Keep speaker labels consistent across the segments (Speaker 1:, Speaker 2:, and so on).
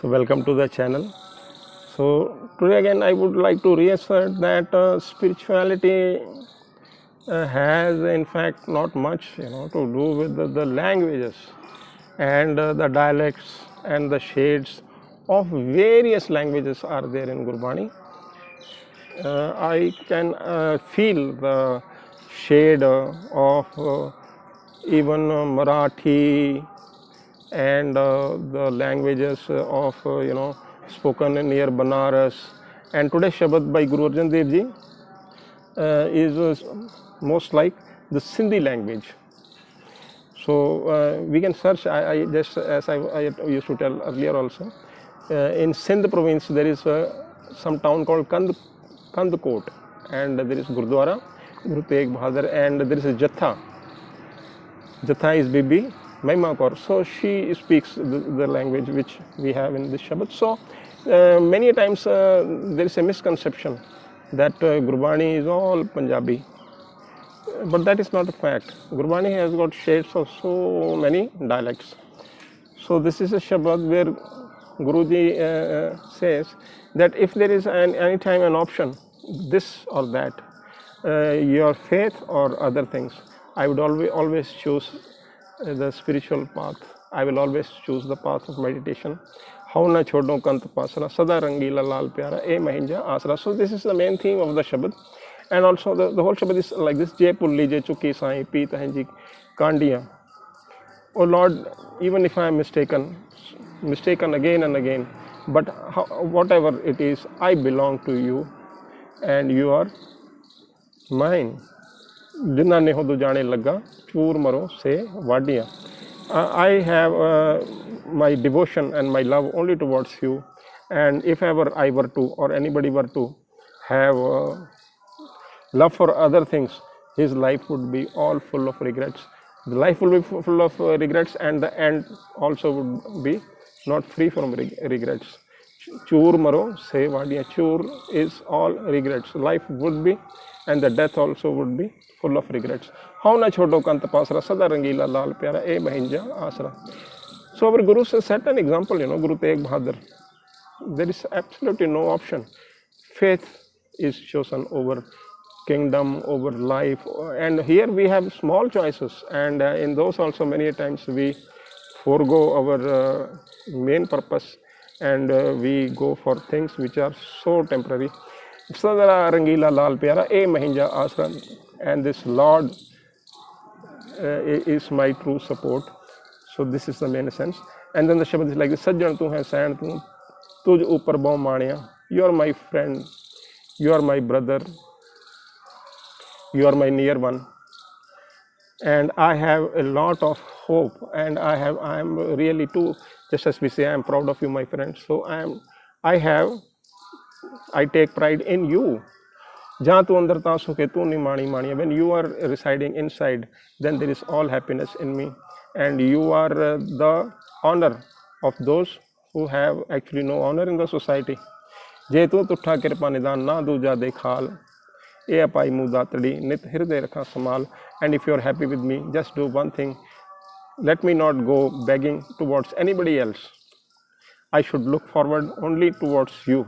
Speaker 1: So welcome to the channel. So today again I would like to reassert that uh, spirituality uh, has in fact not much you know to do with the, the languages and uh, the dialects and the shades of various languages are there in Gurbani. Uh, I can uh, feel the shade of uh, even Marathi and uh, the languages of uh, you know spoken near Banaras. And today's Shabad by Guru Arjan Dev Ji uh, is most like the Sindhi language. So we can search. I, I just as I, I used to tell earlier also. In Sindh province there is some town called Kand Kandkot, and there is Gurdwara, Guru Tegh Bahadur, and there is a Jatha. Jatha is Bibi Maima Kaur. So she speaks the, the language which we have in this Shabad. So uh, many times uh, there is a misconception that uh, Gurbani is all Punjabi. But that is not a fact. Gurbani has got shades of so many dialects. So this is a Shabad where Guruji uh, says that if there is an, any time an option, this or that, uh, your faith or other things, I would always always choose uh, the spiritual path. I will always choose the path of meditation. How na chodo kant pasra, sada rangila lal pyara, e mahinja asra. So this is the main theme of the Shabad. And also the, the whole Shabad is like this, Jai Pulli, Jai Chuki Sai, Peet Hanji, Kandiya. Oh Lord, even if I am mistaken, mistaken again and again, but how, whatever it is, I belong to you and you are mine. ਜਿਨ੍ਹਾਂ ਨੇ ਹੋ ਜਾਣੇ ਲੱਗਾ ਚੂਰ ਮਰੋ ਸੇ ਵਾਡੀਆਂ I have uh, my devotion and my love only towards you and if ever I were to or anybody were to have uh, love for other things his life would be all full of regrets the life will be fu- full of uh, regrets and the end also would be not free from reg- regrets chur maro se vadiya chur is all regrets life would be and the death also would be full of regrets. How na chodo kant pasra? Sada rangila lal pyara e mahinja asra. So our guru has set an example you know guru tegh bahadur. There is absolutely no option. Faith is chosen over kingdom over life. And here we have small choices. And uh, in those also many times we forego our uh, main purpose. And uh, we go for things which are so temporary Sadara Rangila Lal Pyara A Mahinja Asran and this Lord uh, is my true support. So this is the main sense. And then the Shabad is like this Sajjan tu hai sain tu tuj upar bau maniya. You are my friend. You are my brother. You are my near one. And I have a lot of hope. And I have I am really too just as we say I am proud of you my friend. So I am I have I take pride in you जहाँ तू अंदर ता सुखे तू नहीं माणी माणी when you are residing inside then there is all happiness in me and you are the honour of those who have actually no honour in the society जे तू तुठा कृपा निदान, ना दूजा देखाल ए अपाई मुँह दातड़ी नित हृदय रखा संभाल। And if you are happy with me just do one thing let me not go begging towards anybody else I should look forward only towards you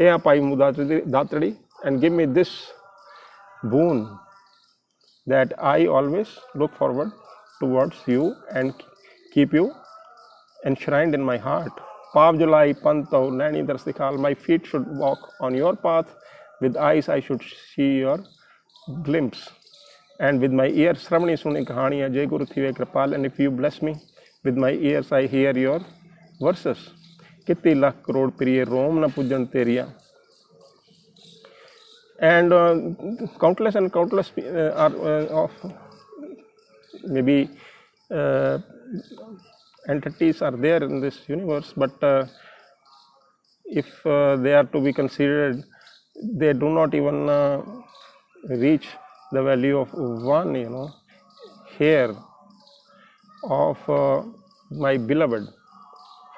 Speaker 1: Hey and give me this boon that I always look forward towards you and keep you enshrined in my heart. Pavjulai Panto Nani Darsikal, my feet should walk on your path, with eyes I should see your glimpse. And with my ears, Sramani Suni Kahaniya, Jai Guru Thive Kripal, and if you bless me, with my ears I hear your verses. कितने लाख करोड़ प्रिये रोम न पुजन तेरिया and countless and countless are of may be entities are there in this universe but if they are to be considered they do not even reach the value of one you know hair of my beloved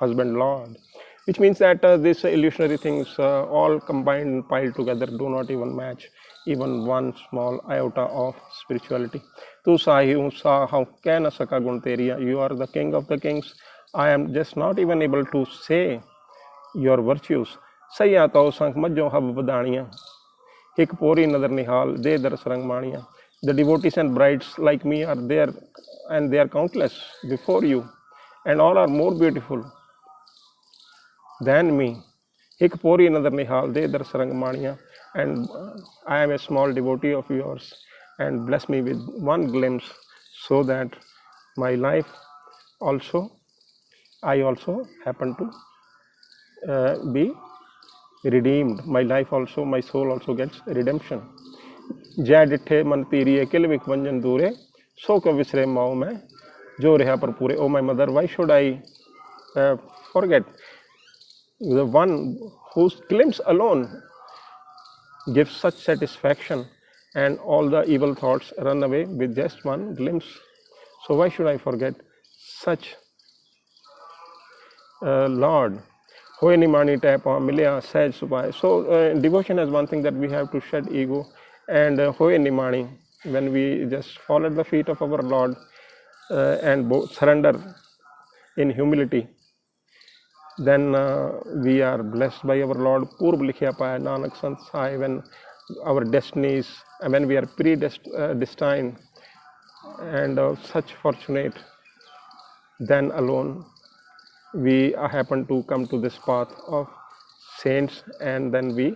Speaker 1: husband lord which means that uh, these illusionary things uh, all combined and piled together do not even match even one small iota of spirituality tu sahi hu sa how can saka gun teriya you are the king of the kings I am just not even able to say your virtues. ਸਈਆ ਤੋ ਸੰਖ ਮੱਝੋਂ ਹਬ ਵਧਾਣੀਆਂ ਇੱਕ ਪੋਰੀ ਨਦਰ ਨਿਹਾਲ ਦੇ ਦਰਸ ਰੰਗ ਮਾਣੀਆਂ the devotees and brides like me are there and they are countless before you and all are more beautiful than me एक पोरी नदर निहाल दे दर सरंग माणिया and I am a small devotee of yours and bless me with one glimpse so that my life also I also happen to be redeemed my life also my soul also gets redemption जय डिठे मन तीरिए किल Wick वंजन दूरे, सो क विसरे माओ मैं? जो रहा पर पूरे, ओ my mother why should I forget the one whose glimpse alone gives such satisfaction and all the evil thoughts run away with just one glimpse. So why should I forget such uh, Lord? Hoye Nimani Tapa Milya Saj Supai. So uh, devotion is one thing that we have to shed ego and uh, Hoye when we just fall at the feet of our Lord uh, and surrender in humility then uh, we are blessed by our Lord. Purb likhya Nanak Sant when our destinies, uh, when we are predestined uh, and uh, such fortunate, then alone we uh, happen to come to this path of saints and then we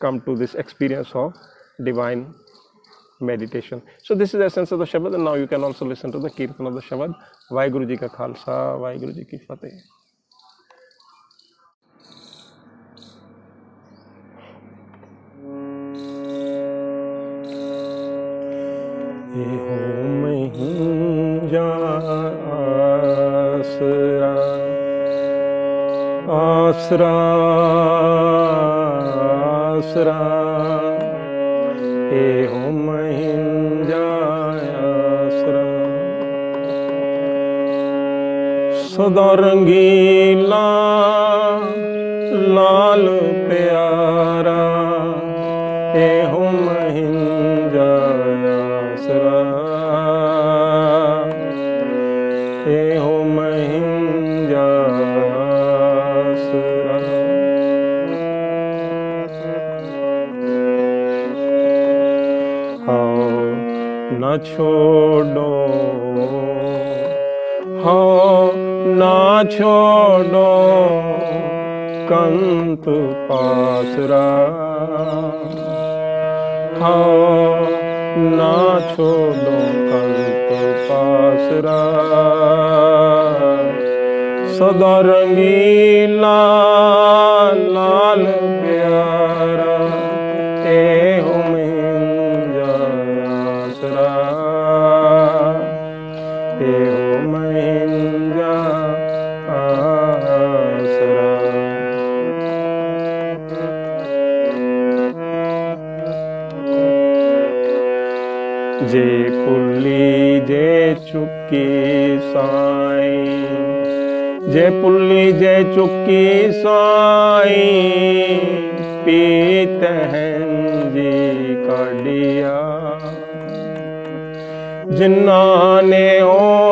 Speaker 1: come to this experience of divine meditation. So this is the essence of the Shabad and now you can also listen to the Kirtan of the Shabad. Vaiguru Ji Ka Khalsa, Vaiguru Ji Ki Fateh. ਆਸਰਾ ਆਸਰਾ ਇਹੋ ਮਹੀਂ ਜਾ ਆਸਰਾ। ਸਦਾ ਰੰਗੀਲਾ ਲਾਲ छोड़ो। हो ना छोड़ो। कंत पासरा। हो ना छोड़ो कंत पासरा। सदा रंगीला, लाल प्यारा। जे पुली जे चुकी साई। जे पुली जे चुकी साई, पीत हैं जी कडिया। जिन्ना ने ओ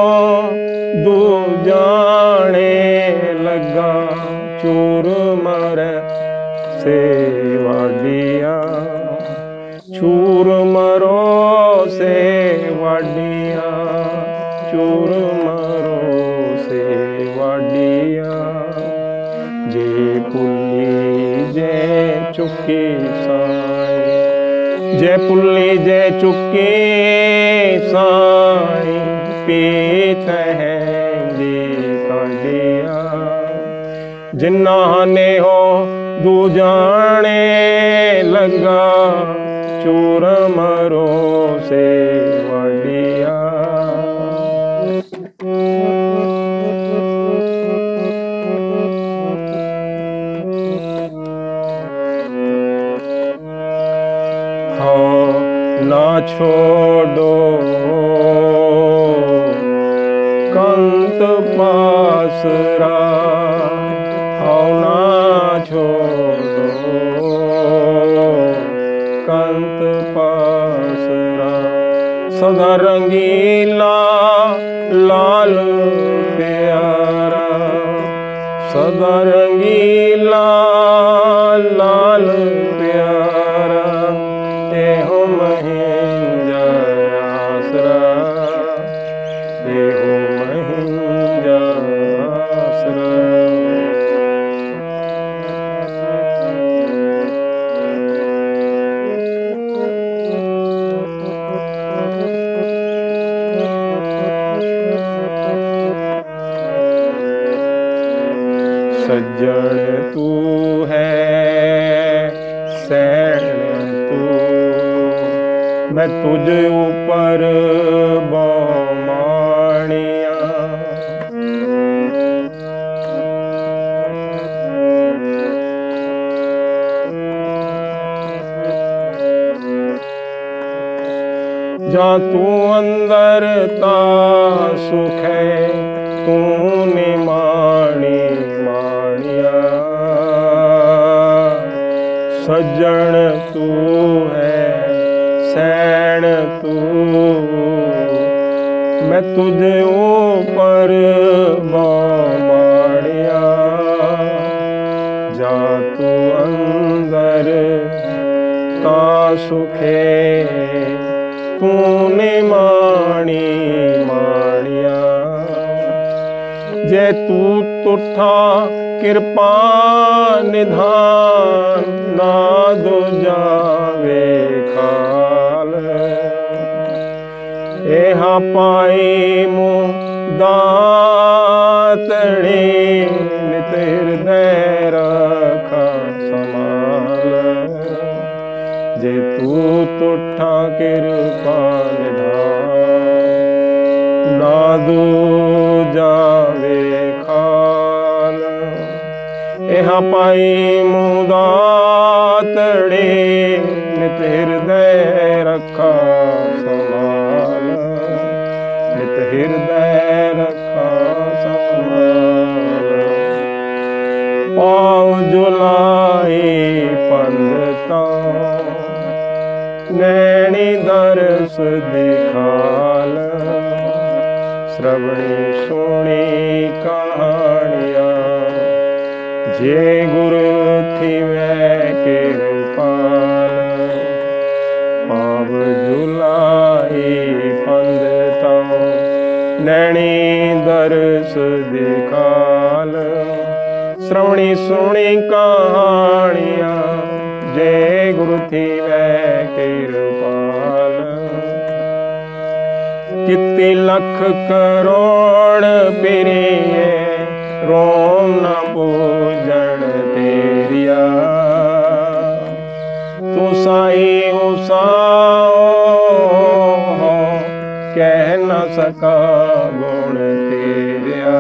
Speaker 1: ਚੂਰ ਮਰੋ ਸੇਵਾਡੀਆਂ। ਜੇ ਪੁੱਲੀ ਜੇ ਚੁੱਕੀ ਸਾਈ। ਜੇ ਪੁੱਲੀ ਜੇ ਚੁੱਕੀ ਸਾਈ, ਪੀਤ ਹੈ ਜੀ ਕਾਡੀਆਂ ਜਿਨ੍ਹਾਂ ਨੇ ਹੋ ਦੂਜਾਣੇ ਲੱਗਾ, ਚੂਰ ਮਰੋ ਛੋੜੋ। ਕੰਤ ਪਾਸਰਾ ਆਉਣਾ ਛੋੜੋ। ਕੰਤ ਪਾਸਰਾ ਸਦਾ ਰੰਗੀਲਾ ਲਾਲ ਪਿਆਰਾ। ਸਦਾ ਰੰਗੀਲਾ सज्जन तू है सैन तू। मैं तुझे ऊपर बमाणिया जा तू अंदर करता सुख है तूने माणी माणिया सज्जन तू है, सैन तू। मैं तुझे ओ पर माणिया जा तू अंदर, ता सुखे, तूने माँ ਮਾਣੀ, ਮਾਣਿਆ। ਜੇ ਤੂੰ ਤੁਠਾ ਕਿਰਪਾ ਨਿਧਾਨ ਨਾ ਦੋ ਜਾਵੇ ਖਾਲ। ਇਹਾ ਪਾਈ ਮੂ ਦਾਤੜੀ ਨਿਤ ਹਿਰਦੈ ਰਖਾ ਸਮਾਲ ਜੇ ਤੂੰ ਤੁਠਾ ਕਿਰਪਾ ਨਿਧਾਨ ਜਾਵੇ ਖਾਲ। ਇਹਾ ਪਾਈ ਮੁਦਾ ਤੜੇ, ਨਿਤ ਹਿਰਦੈ ਰੱਖਾ ਸਮਾਲ ਨਿਤ ਹਿਰਦੈ ਰੱਖਾ ਸਮਾਲ ਪਾਉ ਜੁਲਾਈ ਪੰਡਤਾਂ, ਨੈਣੀ ਦਰਸ ਦਿਖਾਲ ਸ਼੍ਰਵਣੀ ਸੁਣੀ ਕਹਾਣੀਆਂ। ਜੇ ਗੁਰੂ ਥੀਵੈ ਕਿਰਪਾਲ, ਪਾਵ ਜੁਲਾਈ ਪੰਡਤਾਂ, ਨੈਣੀ ਦਰਸ ਦਿਖਾਲ। ਸ਼ਰਵਣੀ ਸੁਣੀ ਕਹਾਣੀਆਂ, ਜੇ ਗੁਰੂ ਥੀਵੈ ਕਿਰਪਾਲ। जिते लख करोड़ बिरिए रोम न पूजन तेरिया तू साई उसाओ कह न सका गुण तेरिया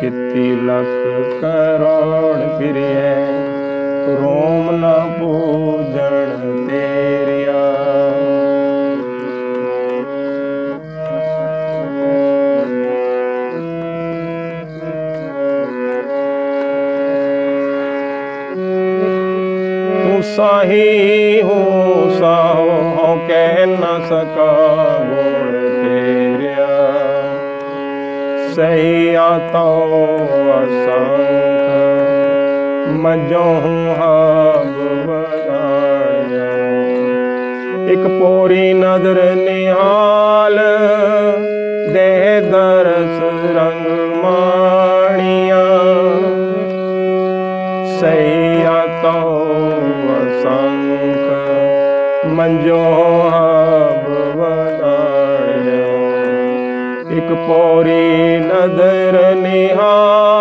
Speaker 1: कितनी लख करोड़ फिर रोम न पूजन तेरिया ਸਾਹੀ ਹੋ ਸਾਹੋ ਕਹਿ ਨਾ ਸਕਾ ਗੁਣ ਤੇਰਿਆ। ਸਹੀ ਆਤੋ ਅਸੰਖ, ਮਜੋ ਹਬ ਇੱਕ ਪੋਰੀ ਨਦਰ ਸਈਆ ਤੋ ਅਸੰਖ ਮੰਜੋ ਹਬ ਵਦਾਣਿਆ ਇੱਕ ਪੋਰੀ ਨਦਰ ਨਿਹਾਲ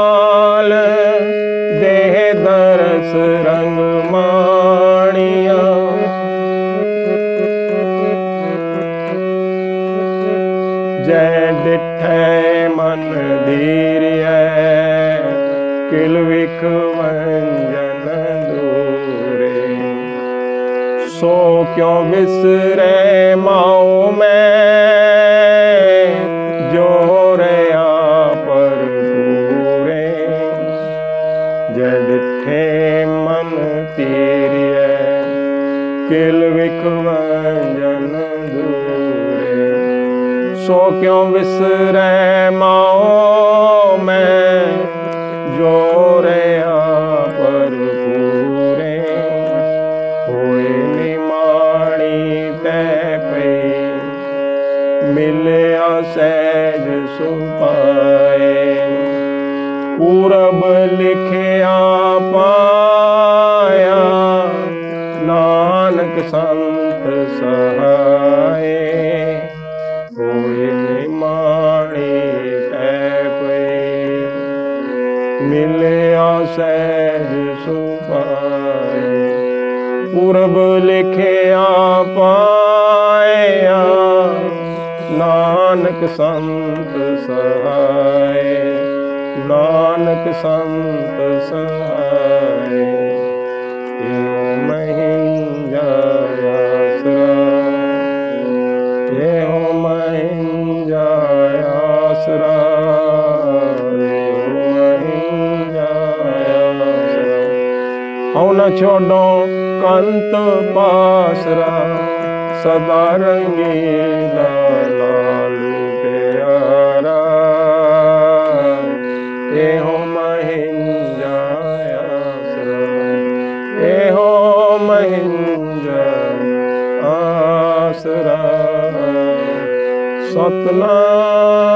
Speaker 1: ਸੋ ਕਿਉ ਵਿਸਰੈ ਮਾਉ ਮੈਂ? ਜੋ ਰਿਆ ਪਰ ਪੂਰੇ। ਜੈ ਡਿਠੇ ਮਨ ਤੀਰਿਐ, ਕਿਲ ਵਿਖ ਦੂਰੇ। ਸੋ ਕਿਉ ਵਿਸਰੈ ਮਾਉ ਲਿਖਿਆ ਪਾਇਆ ਨਾਨਕ ਸੰਤ ਸਹਾਏ ਹੋਏ ਨਿਮਾਣੀ ਤੈ ਪਈ ਮਿਲਿਆ ਸਹਿਜ ਸੁਪਾਏ ਪੁਰਬ ਲਿਖਿਆ ਪਾਇਆ ਨਾਨਕ ਸੰਤ ਸਹਾਏ ਨਾਨਕ ਸੰਤ ਸਹਾਰੇ ਇਹ ਮਹੀਂ ਜਾਇਆ ਸਰਾ ਇਹ ਮਹੀਂ ਜਾਇਆ ਸਰਾ ਹਉ ਨ ਛੋਡੋ ਕੰਤ ਪਾਸਰਾ, ਸਦਾ ਰੰਗੀਲਾ ਲਾਲੂ। ਸਤਨਾਮ।